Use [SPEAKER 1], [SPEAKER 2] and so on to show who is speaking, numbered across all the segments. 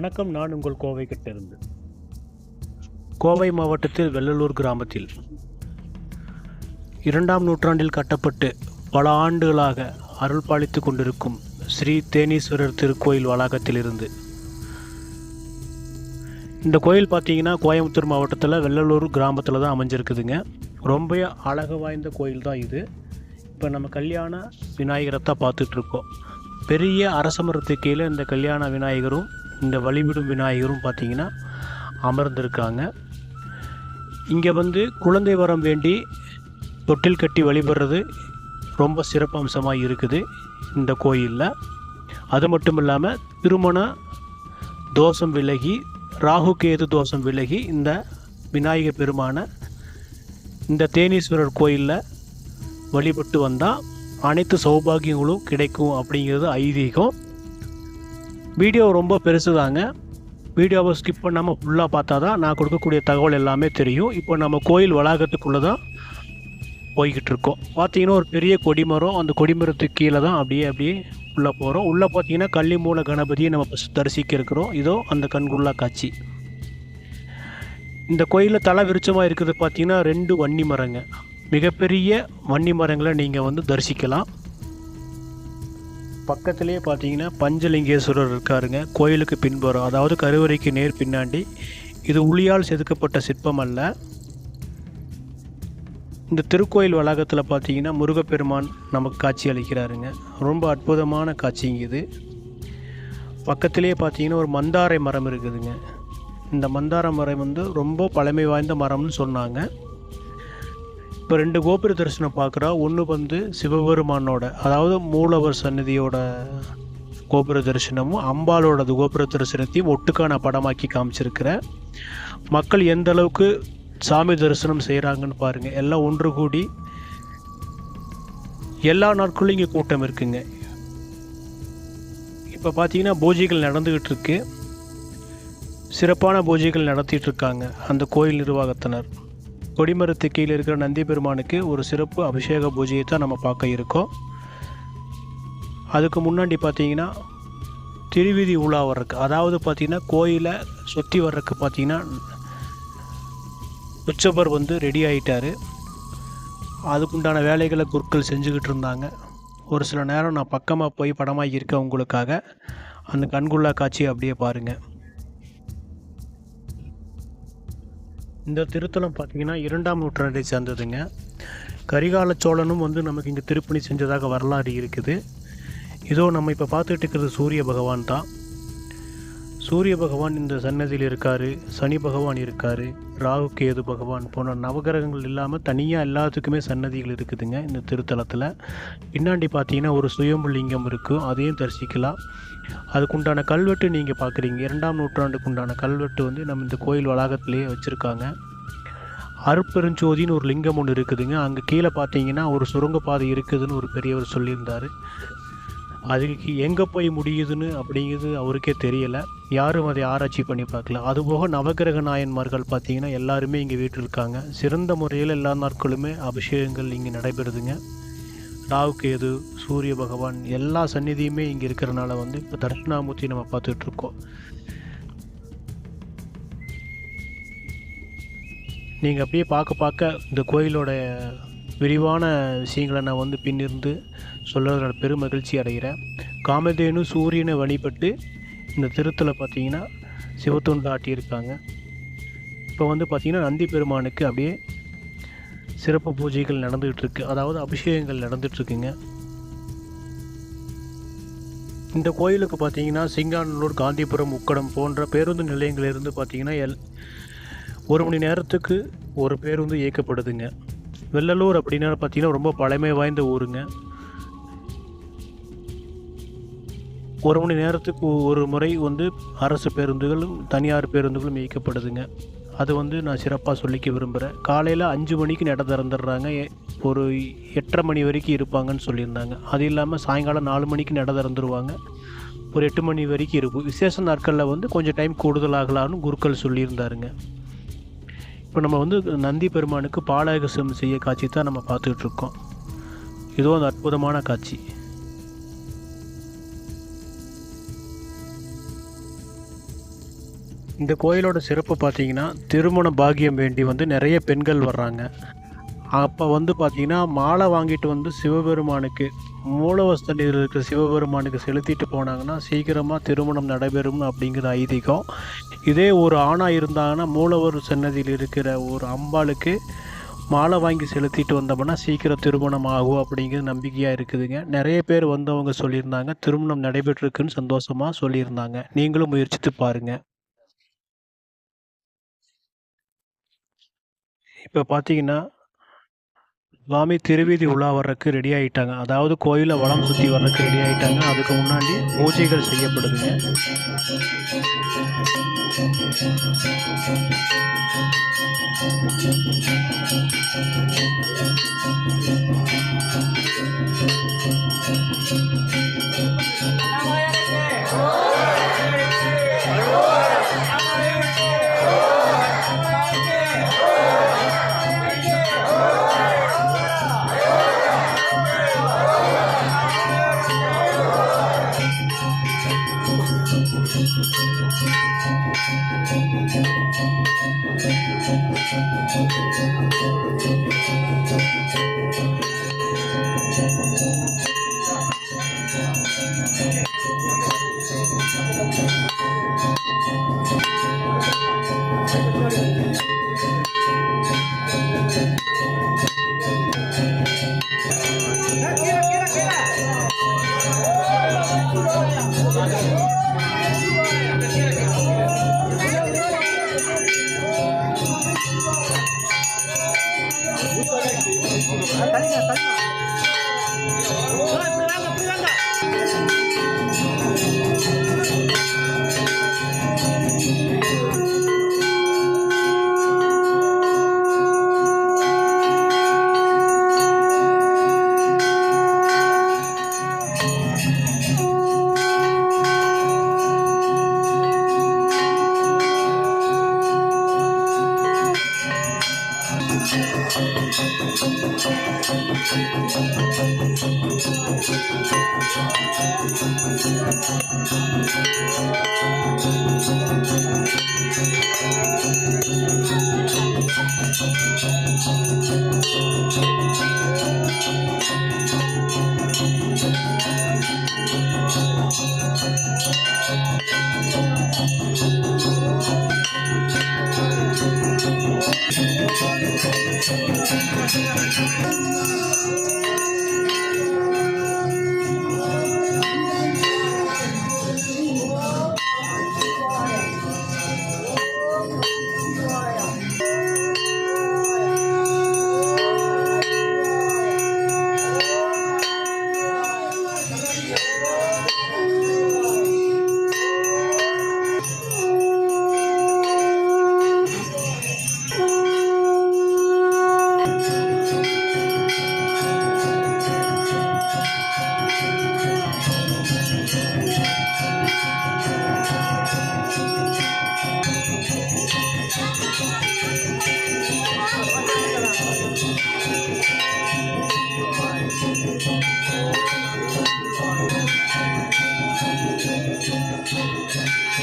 [SPEAKER 1] வணக்கம் நான் உங்கள் கோவை கிட்டிருந்து கோவை மாவட்டத்தில் வெள்ளலூர் கிராமத்தில் இரண்டாம் நூற்றாண்டில் கட்டப்பட்டு பல ஆண்டுகளாக அருள் பாலித்து கொண்டிருக்கும் ஸ்ரீ தேனீஸ்வரர் திருக்கோயில் வளாகத்திலிருந்து. இந்த கோயில் பார்த்தீங்கன்னா கோயம்புத்தூர் மாவட்டத்தில் வெள்ளலூர் கிராமத்தில் தான் அமைஞ்சிருக்குதுங்க. ரொம்ப அழகு வாய்ந்த கோயில் தான் இது. இப்போ நம்ம கல்யாண விநாயகரை தான் பார்த்துட்ருக்கோம் பெரிய அரசமரத்து கீழே இந்த கல்யாண விநாயகரும் இந்த வழிபடும் விநாயகரும் பார்த்திங்கன்னா அமர்ந்திருக்காங்க. இங்கே வந்து குழந்தை வரம் வேண்டி தொட்டில் கட்டி வழிபடுறது ரொம்ப சிறப்பம்சமாக இருக்குது இந்த கோயிலில். அது மட்டும் இல்லாமல் திருமண தோஷம் விலகி ராகு கேது தோஷம் விலகி இந்த விநாயகர் பெருமானை இந்த தேனீஸ்வரர் கோயிலில் வழிபட்டு வந்தால் அனைத்து சௌபாகியங்களும் கிடைக்கும் அப்படிங்கிறது ஐதீகம். வீடியோ ரொம்ப பெருசு தாங்க வீடியோவை ஸ்கிப் பண்ணாமல் ஃபுல்லாக பார்த்தா தான் நான் கொடுக்கக்கூடிய தகவல் எல்லாமே தெரியும். இப்போ நம்ம கோயில் வளாகத்துக்குள்ளே தான் போய்கிட்டு இருக்கோம். பார்த்தீங்கன்னா ஒரு பெரிய கொடிமரம் அந்த கொடிமரத்துக்கு கீழே தான் அப்படியே அப்படியே உள்ளே போகிறோம் உள்ளே பார்த்தீங்கன்னா கள்ளிமூல கணபதியை நம்ம தரிசிக்க இருக்கிறோம். இதோ அந்த கண்குள்ளா காட்சி. இந்த கோயிலில் தலை விருச்சமாக இருக்கிறது பார்த்தீங்கன்னா ரெண்டு வன்னி மரங்க. மிகப்பெரிய வன்னி மரங்களை நீங்கள் வந்து தரிசிக்கலாம். பக்கத்துலேயே பார்த்தீங்கன்னா பஞ்சலிங்கேஸ்வரர் இருக்காருங்க. கோயிலுக்கு பின்புறம் அதாவது கருவறைக்கு நேர் பின்னாடி. இது உளியால் செதுக்கப்பட்ட சிற்பம் அல்ல. இந்த திருக்கோயில் வளாகத்தில் பார்த்தீங்கன்னா முருகப்பெருமான் நமக்கு காட்சி அளிக்கிறாருங்க. ரொம்ப அற்புதமான காட்சிங்க இது. பக்கத்திலே பார்த்தீங்கன்னா ஒரு மந்தாரை மரம் இருக்குதுங்க. இந்த மந்தார மரம் வந்து ரொம்ப பழமை வாய்ந்த மரம்னு சொன்னாங்க. இப்போ ரெண்டு கோபுர தரிசனம் பார்க்குறா ஒன்று வந்து சிவபெருமானோட அதாவது மூலவர் சன்னதியோட கோபுர தரிசனமும் அம்பாலோட கோபுர தரிசனத்தையும் ஒட்டுக்கான படமாக்கி காமிச்சிருக்கிறேன் மக்கள் எந்த அளவுக்கு சாமி தரிசனம் செய்கிறாங்கன்னு பாருங்கள் எல்லாம் ஒன்று கூடி எல்லா நாட்களும் இங்கே கூட்டம் இருக்குங்க. இப்போ பார்த்தீங்கன்னா பூஜைகள் நடந்துக்கிட்டு இருக்கு சிறப்பான பூஜைகள் நடத்திட்டு இருக்காங்க அந்த கோயில் நிர்வாகத்தினர். கொடிமரத்து கீழே இருக்கிற நந்தி பெருமானுக்கு ஒரு சிறப்பு அபிஷேக பூஜையை தான் நம்ம பார்க்க இருக்கோம். அதுக்கு முன்னாடி பார்த்தீங்கன்னா திருவிதி உலா வர்றதுக்கு அதாவது பார்த்திங்கன்னா கோயிலை சுற்றி வர்றதுக்கு பார்த்தீங்கன்னா உச்சபர் வந்து ரெடி ஆகிட்டாரு அதுக்குண்டான வேலைகளை குருக்கள் செஞ்சுக்கிட்டு இருந்தாங்க. ஒரு சில நேரம் நான் பக்கமாக போய் படமாக இருக்கேன் உங்களுக்காக. அந்த கண்குள்ளா காட்சி அப்படியே பாருங்கள் இந்த திருத்தலம் பார்த்திங்கன்னா இரண்டாம் நூற்றாண்டை சேர்ந்ததுங்க. கரிகால சோழனும் வந்து நமக்கு இங்கே திருப்பணி செஞ்சதாக வரலாறு இருக்குது. இதோ நம்ம இப்போ பார்த்துட்டு இருக்கிறது சூரிய பகவான் தான். சூரிய பகவான் இந்த சன்னதியில் இருக்கார் சனி பகவான் இருக்கார் ராகு கேது பகவான் போன்ற நவகிரகங்கள் இல்லாமல் தனியாக எல்லாத்துக்குமே சன்னதிகள் இருக்குதுங்க இந்த திருத்தலத்தில். பின்னாடி பார்த்தீங்கன்னா ஒரு சுயம்பு லிங்கம் இருக்கும் அதையும் தரிசிக்கலாம். அதுக்குண்டான கல்வெட்டு நீங்கள் பார்க்குறீங்க இரண்டாம் நூற்றாண்டுக்கு உண்டான கல்வெட்டு வந்து நம்ம இந்த கோயில் வளாகத்திலேயே வச்சுருக்காங்க. அருப்பெருஞ்சோதின்னு ஒரு லிங்கம் ஒன்று இருக்குதுங்க. அங்கே கீழே பார்த்தீங்கன்னா ஒரு சுரங்கப்பாதை இருக்குதுன்னு ஒரு பெரியவர் சொல்லியிருந்தார். அதுக்கு எங்கே போய் முடியுதுன்னு அப்படிங்கிறது அவருக்கே தெரியலை. யாரும் அதை ஆராய்ச்சி பண்ணி பார்க்கல. அதுபோக நவகிரக நாயன்மார்கள் பார்த்தீங்கன்னா எல்லாருமே இங்கே வீட்டில் இருக்காங்க சிறந்த முறையில் எல்லா நாட்களுமே அபிஷேகங்கள் இங்கே நடைபெறுதுங்க. ராகு கேது சூரிய பகவான் எல்லா சந்நிதியுமே இங்கே இருக்கிறனால வந்து இப்போ தட்சிணாமூர்த்தி நம்ம பார்த்துட்ருக்கோம். நீங்கள் அப்படியே பார்க்க பார்க்க இந்த கோயிலோட விரிவான விஷயங்களை நான் வந்து பின்னிருந்து சொல்கிறதுல பெரும் மகிழ்ச்சி அடைகிறேன். காமதேனு சூரியனை வழிபட்டு இந்த திருத்தலை பார்த்தீங்கன்னா சிவத்தூண்டில் ஆட்டியிருக்காங்க இப்போ வந்து பார்த்திங்கன்னா நந்தி பெருமானுக்கு அப்படியே சிறப்பு பூஜைகள் நடந்துகிட்ருக்கு அதாவது அபிஷேகங்கள் நடந்துகிட்ருக்குங்க இந்த கோயிலுக்கு பார்த்தீங்கன்னா சிங்காநல்லூர் காந்திபுரம் உக்கடம் போன்ற பேருந்து நிலையங்களிலிருந்து பார்த்தீங்கன்னா எல் ஒரு மணி நேரத்துக்கு ஒரு பேருந்து இயக்கப்படுதுங்க. வெள்ளலூர் அப்படின்னா பார்த்தீங்கன்னா ரொம்ப பழமை வாய்ந்த ஊருங்க. ஒரு மணி நேரத்துக்கு ஒரு முறை வந்து அரசு பேருந்துகளும் தனியார் பேருந்துகளும் இயக்கப்படுதுங்க. அது வந்து நான் சிறப்பாக சொல்லிக்க விரும்புகிறேன் காலையில் அஞ்சு மணிக்கு நட திறந்துடுறாங்க. ஒரு எட்டரை மணி வரைக்கும் இருப்பாங்கன்னு சொல்லியிருந்தாங்க. அது இல்லாமல் சாயங்காலம் நாலு மணிக்கு நட திறந்துருவாங்க. ஒரு எட்டு மணி வரைக்கும் இருக்கும். விசேஷ நாட்களில் வந்து கொஞ்சம் டைம் கூடுதலாகலான்னு குருக்கள் சொல்லியிருந்தாருங்க. இப்போ நம்ம வந்து நந்தி பெருமானுக்கு பாலாபிஷேகம் செய்ய காட்சி தான் நம்ம பார்த்துக்கிட்டு இருக்கோம். இதுவும் அந்த அற்புதமான காட்சி. இந்த கோயிலோட சிறப்பு பார்த்தீங்கன்னா திருமண பாகியம் வேண்டி வந்து நிறைய பெண்கள் வர்றாங்க. அப்போ வந்து பார்த்திங்கன்னா மாலை வாங்கிட்டு வந்து சிவபெருமானுக்கு மூலவஸ்தனில் இருக்கிற சிவபெருமானுக்கு செலுத்திட்டு போனாங்கன்னா சீக்கிரமாக திருமணம் நடைபெறும் அப்படிங்கிற ஐதீகம். இதே ஒரு ஆணாக இருந்தாங்கன்னா மூலவர் சன்னதியில் இருக்கிற ஒரு அம்பாளுக்கு மாலை வாங்கி செலுத்திட்டு வந்தோம்னா சீக்கிரம் திருமணம் ஆகும் அப்படிங்கிறது நம்பிக்கையாக இருக்குதுங்க. நிறைய பேர் வந்தவங்க சொல்லியிருந்தாங்க திருமணம் நடைபெற்றிருக்குன்னு சந்தோஷமாக சொல்லியிருந்தாங்க. நீங்களும் முயற்சித்து பாருங்கள் இப்போ பார்த்தீங்கன்னா சுவாமி திருவீதி உலா வர்றதுக்கு ரெடி ஆகிட்டாங்க அதாவது கோயிலில் வளம் சுற்றி வர்றதுக்கு ரெடி ஆகிட்டாங்க அதுக்கு முன்னாடி பூஜைகள் செய்யப்படுதுங்க. Thank you. あ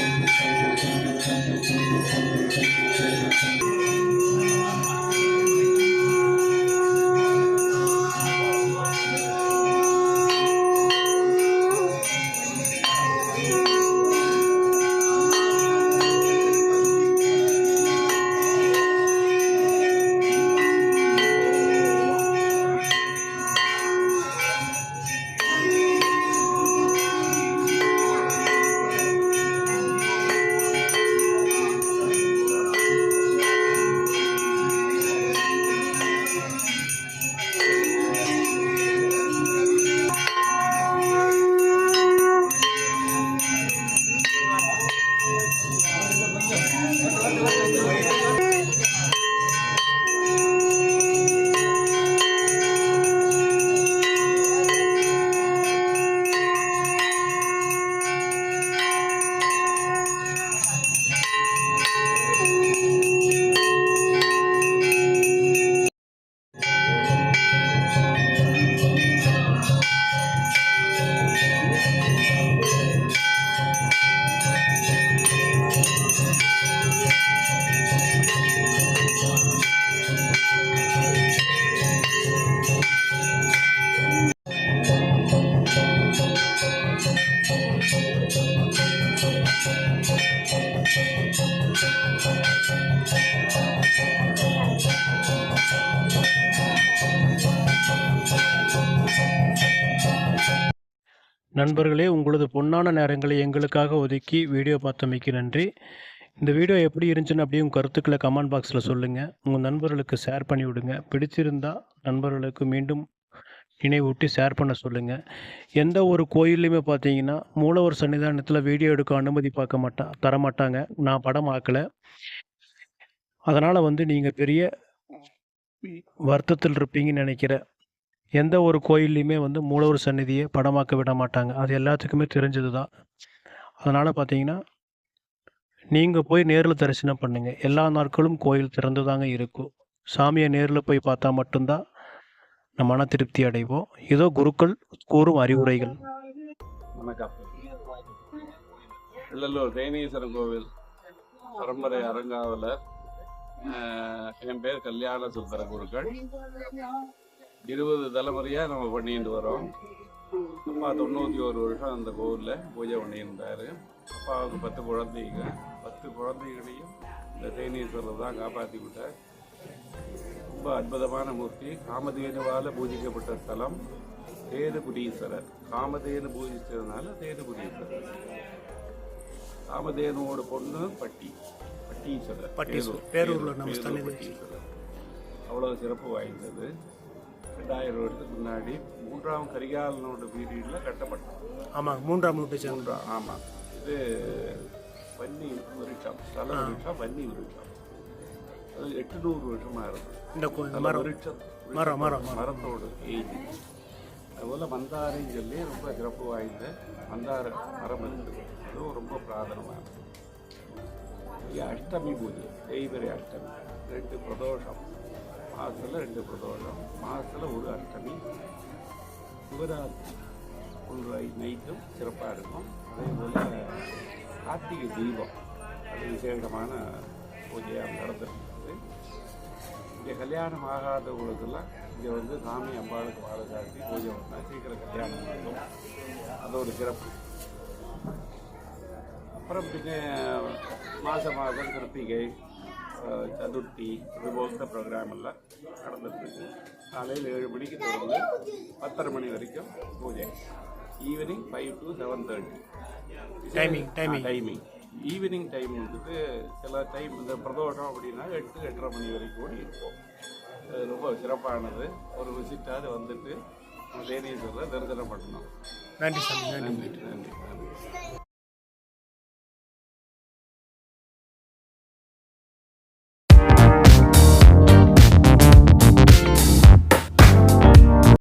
[SPEAKER 1] っ。நண்பர்களே உங்களது பொன்னான நேரங்களை எங்களுக்காக ஒதுக்கி வீடியோ பார்த்தமைக்கு நன்றி. இந்த வீடியோ எப்படி இருந்துச்சுன்னு அப்படியே உங்கள் கருத்துக்களை கமெண்ட் பாக்ஸில் சொல்லுங்கள் உங்கள் நண்பர்களுக்கு ஷேர் பண்ணி விடுங்க. பிடிச்சிருந்தா நண்பர்களுக்கு மீண்டும் நினைவூட்டி ஷேர் பண்ண சொல்லுங்கள் எந்த ஒரு கோயில்லையுமே பார்த்தீங்கன்னா மூலவர் சன்னிதானத்தில் வீடியோ எடுக்க அனுமதி பார்க்க மாட்டா தர மாட்டாங்க நான் படம் ஆக்கலை. அதனால் வந்து நீங்கள் பெரிய வருத்தத்தில் இருப்பீங்கன்னு நினைக்கிறேன். எந்த ஒரு கோயில்லையுமே வந்து மூலவர் சந்நிதியை படமாக்க விட மாட்டாங்க. அது எல்லாத்துக்குமே தெரிஞ்சது தான் அதனால் பார்த்தீங்கன்னா நீங்கள் போய் நேரில் தரிசனம் பண்ணுங்கள் எல்லா நாட்களும் கோயில் திறந்து தாங்க இருக்கும். சாமியை நேரில் போய் பார்த்தா மட்டும்தான் நம்ம மன திருப்தி அடைவோம். இதோ குருக்கள் கூறும் அறிவுரைகள்.
[SPEAKER 2] வணக்கம். வெள்ளலூர் தேனீஸ்வரன் கோவில் பரம்பரை அரங்காவலர் என் பேர் கல்யாண சுந்தர குருக்கள். இருபது தலைமுறையாக நம்ம பண்ணிட்டு வரோம். அப்பா தொண்ணூற்றி ஒரு வருஷம் அந்த கோவிலில் பூஜை பண்ணியிருந்தாரு. அப்பாவுக்கு பத்து குழந்தைங்க பத்து குழந்தைகளையும் இந்த தேனீஸ்வரர் தான் காப்பாற்றி விட்டார். ரொம்ப அற்புதமான மூர்த்தி. காமதேனுவால் பூஜிக்கப்பட்ட ஸ்தலம் தேனுபுரீஸ்வரர் காமதேனு பூஜிச்சதுனால தேனுபுரீஸ்வரர் காமதேனுவோட பொண்ணு பட்டி. பட்டீஸ்வரர்.
[SPEAKER 1] பட்டீஸ்வரர்.
[SPEAKER 2] பேரூர்.
[SPEAKER 1] பேரூர்ல
[SPEAKER 2] பேரூர்
[SPEAKER 1] நம்ம
[SPEAKER 2] அவ்வளோ சிறப்பு வாய்ந்தது. ரெண்டாயிரம் வருஷத்துக்கு முன்னாடி மூன்றாம் கரிகாலனோட பீரியடில் கட்டப்பட்டது.
[SPEAKER 1] ஆமாம் மூன்றாம் நூற்று
[SPEAKER 2] மூன்றாம் ஆமாம் இது வன்னி விருட்சம் ஸ்தல விருட்சம் வன்னி விருட்சம். அது எட்டுநூறு வருஷமா இருக்கும்.
[SPEAKER 1] இந்த
[SPEAKER 2] நல்ல விருட்சம்
[SPEAKER 1] மரம், மரம்,
[SPEAKER 2] மரத்தோடு ஏஜ் அதுபோல் மந்தாரைன்னு சொல்லி ரொம்ப சிறப்பு வாய்ந்த மந்தார மரம் இருக்குது அதுவும் ரொம்ப பிராதனமானது அஷ்டமி பூஜை தேய்பிரை அஷ்டமி ரெண்டு பிரதோஷம். மாதத்தில் ரெண்டு பிரதோஷம் மாதத்தில் ஒரு அஷ்டமி சிவராத்திரி. ஒன்று நைட்டும் சிறப்பாக இருக்கும். அதே போல் கார்த்திகை தீபம். அது விசேஷமான பூஜையாக நடந்துருக்குது இங்கே கல்யாணம் ஆகாதவங்களுக்கெல்லாம் இங்கே வந்து சாமி அம்பாளுக்கு வாழை சாட்டி பூஜை பண்ணால் சீக்கிரம் கல்யாணம் ஆகும் அது ஒரு சிறப்பு. அப்புறம் பின்ன மாதம் மாதம் கிருத்திகை சதுர்த்தி போன்ற ப்ரோக்ராம் எல்லாம் நடந்துட்டுருக்கு காலையில் ஏழு மணிக்கு தொடர்ந்து பத்தரை மணி வரைக்கும் பூஜை evening five to seven thirty
[SPEAKER 1] Timing, timing.
[SPEAKER 2] Timing evening time வந்துட்டு சில டைம் இந்த பிரதோஷம் அப்படின்னா எட்டு எட்டரை மணி வரைக்கும் கூட இருக்கும் அது ரொம்ப சிறப்பானது. ஒரு விசிட்டாவது வந்துட்டு தேனீஸ்வரரை தரிசனம் பண்ணணும்
[SPEAKER 1] நன்றி சாமி
[SPEAKER 2] நன்றி நன்றி